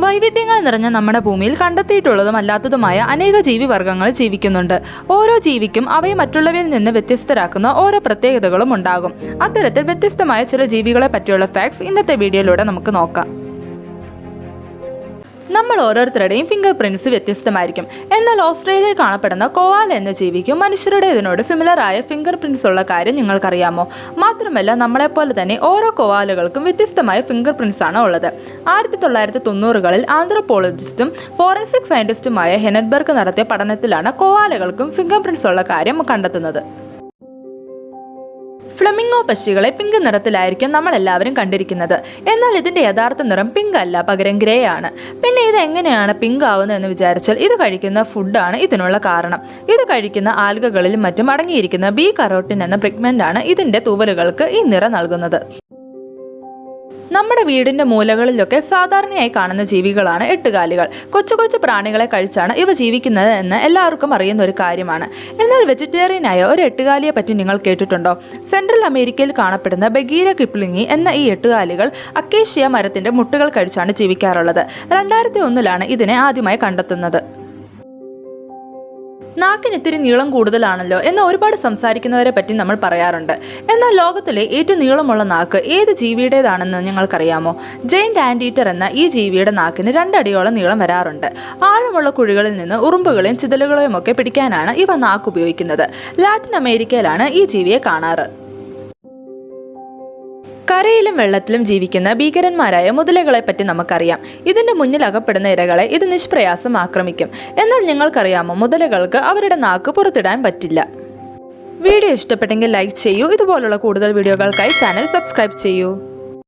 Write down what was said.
വൈവിധ്യങ്ങൾ നിറഞ്ഞ നമ്മുടെ ഭൂമിയിൽ കണ്ടെത്തിയിട്ടുള്ളതും അല്ലാത്തതുമായ അനേക ജീവിവർഗങ്ങൾ ജീവിക്കുന്നുണ്ട്. ഓരോ ജീവിക്കും അവയെ മറ്റുള്ളവയിൽ നിന്ന് വ്യത്യസ്തരാക്കുന്ന ഓരോ പ്രത്യേകതകളും ഉണ്ടാകും. അത്തരത്തിൽ വ്യത്യസ്തമായ ചില ജീവികളെ പറ്റിയുള്ള ഫാക്ട്സ് ഇന്നത്തെ വീഡിയോയിലൂടെ നമുക്ക് നോക്കാം. നമ്മൾ ഓരോരുത്തരുടെയും ഫിംഗർ പ്രിന്റ്സ് വ്യത്യസ്തമായിരിക്കും. എന്നാൽ ഓസ്ട്രേലിയയിൽ കാണപ്പെടുന്ന കോവാല എന്ന ജീവിക്കും മനുഷ്യരുടെ ഇതിനോട് സിമിലർ ആയ ഫിംഗർ പ്രിന്റ്സ് ഉള്ള കാര്യം നിങ്ങൾക്കറിയാമോ? മാത്രമല്ല നമ്മളെപ്പോലെ തന്നെ ഓരോ കോവാലുകൾക്കും വ്യത്യസ്തമായ ഫിംഗർ പ്രിന്റ്സ് ആണ് ഉള്ളത്. ആയിരത്തി തൊള്ളായിരത്തി തൊണ്ണൂറുകളിൽ ആന്ത്രോപോളജിസ്റ്റും ഫോറൻസിക് സയന്റിസ്റ്റുമായ ഹെനഡ്ബർഗ് നടത്തിയ പഠനത്തിലാണ് കോവാലകൾക്കും ഫിംഗർ പ്രിന്റ്സ് ഉള്ള കാര്യം കണ്ടെത്തുന്നത്. ഫ്ലമിംഗോ പക്ഷികളെ പിങ്ക് നിറത്തിലായിരിക്കും നമ്മൾ എല്ലാവരും കണ്ടിരിക്കുന്നത്. എന്നാൽ ഇതിന്റെ യഥാർത്ഥ നിറം പിങ്ക് അല്ല പകരം ഗ്രേ ആണ്. പിന്നെ ഇത് എങ്ങനെയാണ് പിങ്ക് ആവുന്നത് എന്ന് വിചാരിച്ചാൽ ഇത് കഴിക്കുന്ന ഫുഡാണ് ഇതിനുള്ള കാരണം. ഇത് കഴിക്കുന്ന ആൽഗകളിൽ മറ്റും അടങ്ങിയിരിക്കുന്ന ബി കറോട്ടിൻ എന്ന പ്രിഗ്മെന്റ് ആണ് ഇതിന്റെ തൂവലുകൾക്ക് ഈ നിറം നൽകുന്നത്. നമ്മുടെ വീടിന്റെ മൂലകളിലൊക്കെ സാധാരണയായി കാണുന്ന ജീവികളാണ് എട്ടുകാലികൾ. കൊച്ചു കൊച്ചു പ്രാണികളെ കഴിച്ചാണ് ഇവ ജീവിക്കുന്നത് എന്ന് എല്ലാവർക്കും അറിയുന്ന ഒരു കാര്യമാണ്. എന്നാൽ വെജിറ്റേറിയനായ ഒരു എട്ടുകാലിയെ പറ്റി നിങ്ങൾ കേട്ടിട്ടുണ്ടോ? സെൻട്രൽ അമേരിക്കയിൽ കാണപ്പെടുന്ന ബഗീര കിപ്ലിങ്ങി എന്ന ഈ എട്ടുകാലികൾ അക്കേഷ്യ മരത്തിന്റെ മുട്ടുകൾ കഴിച്ചാണ് ജീവിക്കാറുള്ളത്. രണ്ടായിരത്തി ഒന്നിലാണ് ഇതിനെ ആദ്യമായി കണ്ടെത്തുന്നത്. നാക്കിന് ഇത്തിരി നീളം കൂടുതലാണല്ലോ എന്ന് ഒരുപാട് സംസാരിക്കുന്നവരെ പറ്റി നമ്മൾ പറയാറുണ്ട്. എന്നാൽ ലോകത്തിലെ ഏറ്റവും നീളമുള്ള നാക്ക് ഏത് ജീവിയുടേതാണെന്ന് ഞങ്ങൾക്കറിയാമോ ജെയിന്റ് ആന്റീറ്റർ എന്ന ഈ ജീവിയുടെ നാക്കിന് രണ്ടടിയോളം നീളം വരാറുണ്ട്. ആഴമുള്ള കുഴികളിൽ നിന്ന് ഉറുമ്പുകളെയും ചിതലുകളെയും ഒക്കെ പിടിക്കാനാണ് ഇവ നാക്ക് ഉപയോഗിക്കുന്നത് ലാറ്റിൻ അമേരിക്കയിലാണ് ഈ ജീവിയെ കാണാറ്. കരയിലും വെള്ളത്തിലും ജീവിക്കുന്ന ഭീകരന്മാരായ മുതലകളെ പറ്റി നമുക്കറിയാം. ഇതിന്റെ മുന്നിൽ അകപ്പെടുന്ന ഇരകളെ ഇത് നിഷ്പ്രയാസം ആക്രമിക്കും. എന്നാൽ നിങ്ങൾക്കറിയാമോ മുതലകൾക്ക് അവരുടെ നാക്ക് പുറത്തിടാൻ പറ്റില്ല. വീഡിയോ ഇഷ്ടപ്പെട്ടെങ്കിൽ ലൈക്ക് ചെയ്യൂ. ഇതുപോലുള്ള കൂടുതൽ വീഡിയോകൾക്കായി ചാനൽ സബ്സ്ക്രൈബ് ചെയ്യൂ.